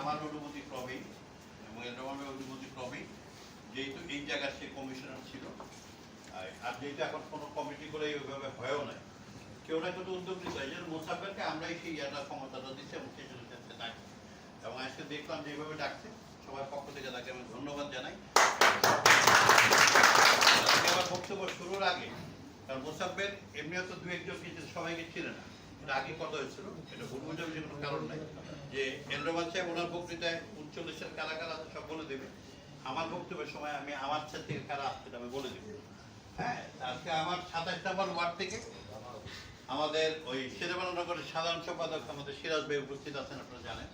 আমার অনুমতি ক্রমেই, এবং এন্ড্রোমানের অনুমতি ক্রমেই, যেহেতু এই জায়গার সে কমিশনার ছিল আর- যেহেতু এখন কোনো কমিটি করে ওইভাবে হয়েও নাই, কেউ না কেউ উদ্যোগ নিতে হয় যেন মোসাফেরকে আমরাই সেই ইয়াটা ক্ষমতাটা দিচ্ছি এবং সেই জন্য ডাকছি এবং আজকে দেখলাম যে এইভাবে ডাকছে, সবার পক্ষ থেকে তাকে আমি ধন্যবাদ জানাই। আমার বক্তব্য শুরুর আগে, কারণ মোসাফের এমনিও তো দু একজন সবাইকে ছিলেন না। আগে কথা হয়েছিল? এটা ভুল বুঝাবুঝি কোনো কারণ নাই। যে এন্দ্রবাদ সাহেব ওনার বক্তৃতায় উনচল্লিশের কারা কারা সব বলে দেবে। আমার বক্তব্যের সময় আমি আমার সাথে কারা আসছে আমি বলে দেবো। হ্যাঁ আজকে আমার সাতাশ নম্বর ওয়ার্ড থেকে আমাদের ওই শেরেবানগরের সাধারণ সম্পাদক আমাদের সিরাজ ভাই উপস্থিত আছেন, আপনারা জানেন।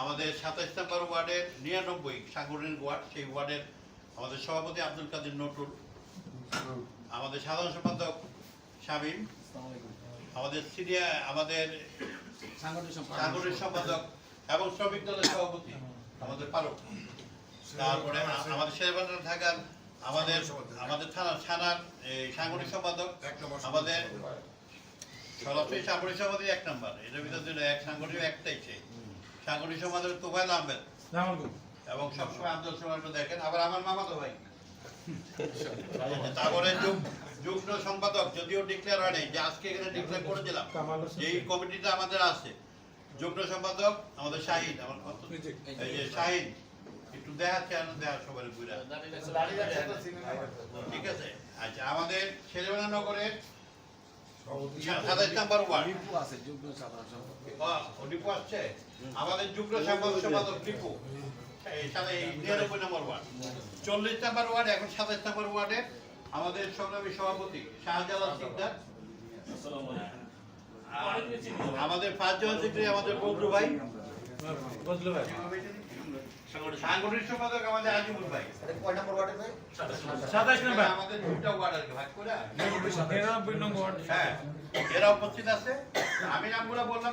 আমাদের সাতাশ নম্বর ওয়ার্ডের নিরানব্বই সাগরিক ওয়ার্ড, সেই ওয়ার্ডের আমাদের সভাপতি আব্দুল কাদের নটুল, আমাদের সাধারণ সম্পাদক শামীম আমাদের সিরিয়া আমাদের সাগরের সম্পাদক। এবং শ্রমিক দলের সভাপতি আমাদের পারক। তারপরে আমাদের শেরবান্ডার ঢাকার আমাদের আমাদের থানা থানার এই সাংগঠনিক সম্পাদক আমাদের সরাসরি সাংগঠনিক সভাপতি এক নাম্বার। এটার ভিতরে দুটো এক সাংগঠনিক একটাই সে। সাংগঠনিক সম্পাদক তোফায়ল আহমেদ। এবং সবসময় আব্দুল সোহানকে দেখেন। আবার আমার মামা তো ভাই। তারপরে যুগ- যুগ্ম সম্পাদক যদিও ডিক্লেয়ার হয়নি যে আজকে এখানে ডিক্লেয়ার করে দিলাম যে এই কমিটিটা আমাদের আছে যুগ্ম সম্পাদক আমাদের শাহিদ আমার কত- এই যে শাহিদ একটু দেখা চেয়ার দেখা সবার ঘুরে। ঠিক আছে? আচ্ছা আমাদের ছেলেবেলা নগরের সাতাইশ নাম্বার ওয়ার্ড। ও, আসছে? আমাদের যুগ্ম সম্পাদক ওয়ার্ড। চল্লিশ নম্বর ওয়ার্ড এখন সাতাইশ নম্বর ওয়ার্ডের। আমাদের সংগ্রামী সভাপতি শাহজালাল সিকদার। আমাদের পাঁচজন সেক্রেটারি আমাদের ভাই। সাংগঠনিক সম্পাদক আমাদের আজিমুল ভাই। নম্বর আমাদের দুইটা ওয়ার্ড আর ভাগ করে নিরানব্বই নম্বর ওয়ার্ড। হ্যাঁ এরা উপস্থিত আছে। আমি নামগুলো বললাম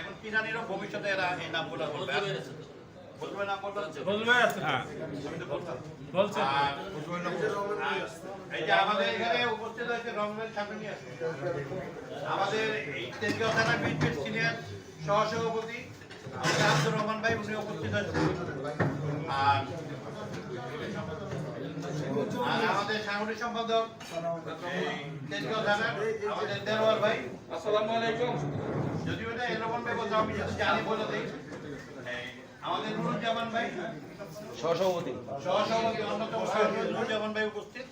এখন কিরানিরও ভবিষ্যতে এরা এই নামগুলো বলবে। হ্যাঁ। আমাদের এই তেজগাঁও থানার বিএনপির সিনিয়র সহসভাপতি আমাদের আব্দুর রহমান ভাই উনি উপস্থিত হয়েছেন। আর আমাদের সাংগঠনিক সম্পাদক তেজগাঁও থানার আমাদের ভাই। আসসালামু আলাইকুম। যদিও এটা এরকম আমি যদি জানি বলে দিই। আমাদের নুরুজ্জামান ভাই। সহসভাপতি। সহসভাপতি অন্যতম নুরুজ্জামান ভাই উপস্থিত।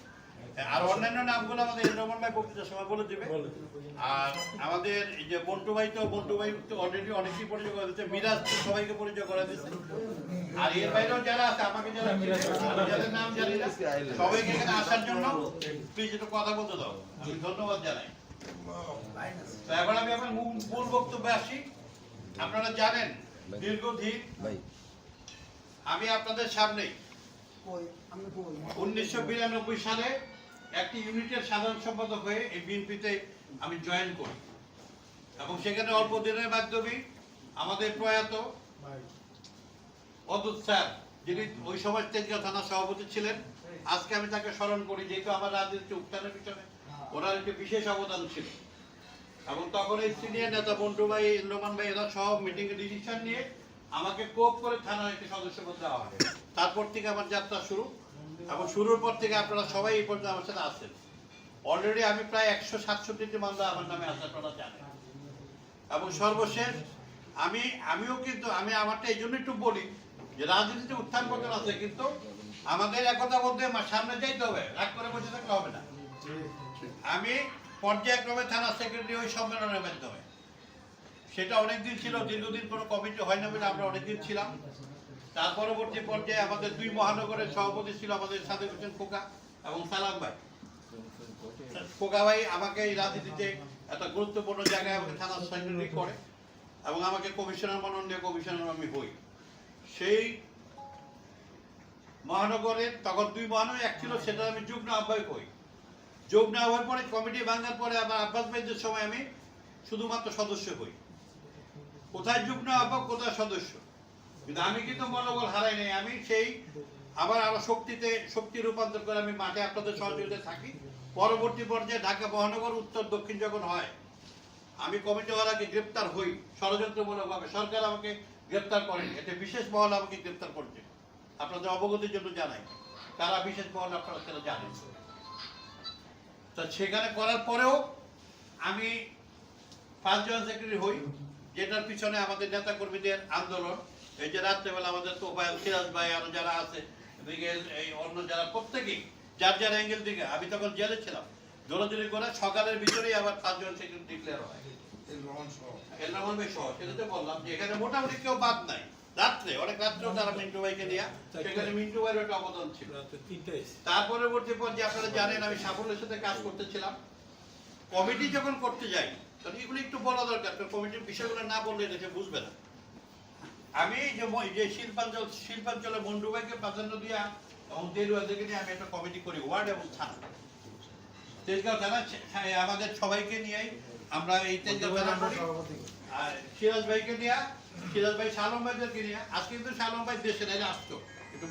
আর অন্যান্য নামগুলো আমাদের রহমান ভাই বক্তৃতার সময় বলে দেবে। আর আমাদের এই যে বন্টু ভাই তো বন্টু ভাই তো অলরেডি অনেকেই পরিচয় করে দিচ্ছে মিরাজ সবাইকে পরিচয় করে দিচ্ছে আর এর বাইরেও যারা আছে আমাকে যারা যাদের নাম জানি না সবাইকে এখানে আসার জন্য প্লিজ একটু কথা বলতে দাও। আমি ধন্যবাদ জানাই। তো এখন আমি মূল মূল বক্তব্যে আসি। আপনারা জানেন দীর্ঘদিন আমি আপনাদের সামনেই। উনিশশো বিরানব্বই সালে একটি ইউনিটের সাধারণ সম্পাদক হয়ে এই বিএনপিতে আমি জয়েন করি। এবং সেখানে অল্প দিনের মাধ্যমে আমাদের প্রয়াত অদূত স্যার যিনি ওই সময় তেজগাঁও থানা সভাপতি ছিলেন আজকে আমি তাকে স্মরণ করি যেহেতু আমার রাজনীতি উত্থানের পিছনে ওনার একটি বিশেষ অবদান ছিল। এবং তখন এই সিনিয়র নেতা বন্টু ভাই, ইন্দ্রমান ভাই, এরা সব মিটিং এ ডিসিশন নিয়ে আমাকে কোপ করে থানার একটি সদস্য পদ দেওয়া হয়। তারপর থেকে আমার যাত্রা শুরু। এবং শুরুর পর থেকে আপনারা সবাই এই পর্যন্ত আমার সাথে আছেন। অলরেডি আমি প্রায় একশো সাতষট্টিটি মামলা আমার নামে আছে আপনারা জানেন এবং সর্বশেষ আমি, আমিও কিন্তু, আমি আমারটা এই জন্য একটু বলি যে রাজনীতিতে উত্থান পতন আছে কিন্তু আমাদের একতা বলতে সামনে যাইতে হবে, রাগ করে বসে থাকলে হবে না। আমি পর্যায়ক্রমে থানা সেক্রেটারি ওই সম্মেলনের মাধ্যমে। সেটা অনেকদিন ছিল, দীর্ঘদিন কোনো কমিটি হয় না বলে আমরা অনেকদিন ছিলাম। তার পরবর্তী পর্যায়ে আমাদের দুই মহানগরের সভাপতি ছিল আমাদের সাদেক হোসেন খোকা এবং সালাম ভাই। খোকা ভাই আমাকে এই রাজনীতিতে একটা গুরুত্বপূর্ণ জায়গায় আমাকে থানা সেক্রেটারি করে এবং আমাকে কমিশনার মনোনীয় কমিশনার আমি হই। সেই মহানগরের তখন দুই মহানগর, এক ছিল সেটা আমি যুগ্ম আহ্বায়ক হই। যোগ না হওয়ার পরে, কমিটি ভাঙার পরে আবার আব্বাস ভাইদের সময় আমি শুধুমাত্র সদস্য হই। কোথায় যোগ না আহ্বায়ক কোথায় সদস্য? কিন্তু আমি কিন্তু মনোবল হারাই নাই। আমি সেই আবার আরও শক্তিতে, শক্তি রূপান্তর করে আমি মাঠে আপনাদের সহযোগিতায় থাকি। পরবর্তী পর্যায়ে ঢাকা মহানগর উত্তর দক্ষিণ যখন হয়, আমি কমিটি আগে গ্রেপ্তার হই ষড়যন্ত্রমূলকভাবে। সরকার আমাকে গ্রেপ্তার করেনি। এতে বিশেষ মহল আমাকে গ্রেপ্তার করছে। আপনাদের অবগতির জন্য জানাই। তারা বিশেষ মহল আপনারা সেটা জানেন। তো সেখানে করার পরেও আমি ফার্স্ট পাঁচজন সেক্রেটারি হই যেটার পিছনে আমাদের নেতা কর্মীদের আন্দোলন। এই যে রাত্রেবেলা আমাদের তোফায়ল সিরাজ ভাই আরও যারা আছে এদিকে এই অন্য যারা প্রত্যেকেই যার যার অ্যাঙ্গেল থেকে আমি তখন জেলে ছিলাম। দৌড়াদৌড়ি করে সকালের ভিতরেই আবার পাঁচজন সেক্রেটারি ডিক্লেয়ার হয়। এলরামন ভাই সহ সেটা তো বললাম যে এখানে মোটামুটি কেউ বাদ নাই। রাত্রে অনেক রাত্রেও তারা মিন্টু ভাইকে নিয়ে সেখানে মিন্টু ভাইয়ের একটা অবদান ছিল। তার পরবর্তী পর্যায়ে আপনারা জানেন আমি সাফল্যের সাথে কাজ করতেছিলাম। কমিটি যখন করতে যাই তখন এগুলো একটু বলা দরকার কারণ কমিটির বিষয়গুলো না বললে এটা বুঝবে না। আমি যে যে শিল্পাঞ্চল শিল্পাঞ্চলে মন্ডুবাইকে প্রাধান্য দিয়া এবং দেরুয়াদেরকে নিয়ে আমি একটা কমিটি করি ওয়ার্ড এবং থানা। তেজগাঁও থানা হ্যাঁ, আমাদের সবাইকে নিয়েই আমরা এই তেজগাঁও থানা আর সিরাজ ভাইকে নিয়ে সিরাজ ভাই শালম ভাইদেরকে নিয়ে, আজকে কিন্তু শালম ভাই দেশে আসতো।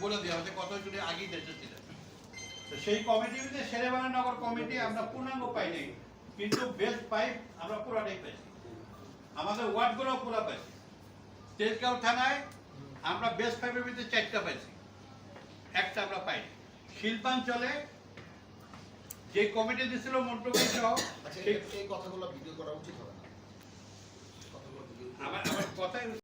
বলে আমাদের কত জুড়ে আগেই দেশে তো সেই কমিটিতে শেরেবানা নগর কমিটি, আমরা পূর্ণাঙ্গ পাইনি কিন্তু বেস্ট পাইপ আমরা পুরাটাই পাইছি। আমাদের ওয়ার্ডগুলো পুরা পাইছি। তেজগাঁও থানায় আমরা বেস্ট পাইপের ভিতরে চারটা পাইছি। একটা আমরা পাইনি। শিল্পাঞ্চলে যে কমিটি সহ আচ্ছা সেই এই কথাগুলো ভিডিও করা উচিত হবে না কথাগুলো ভিডিও আমার আমার কথাই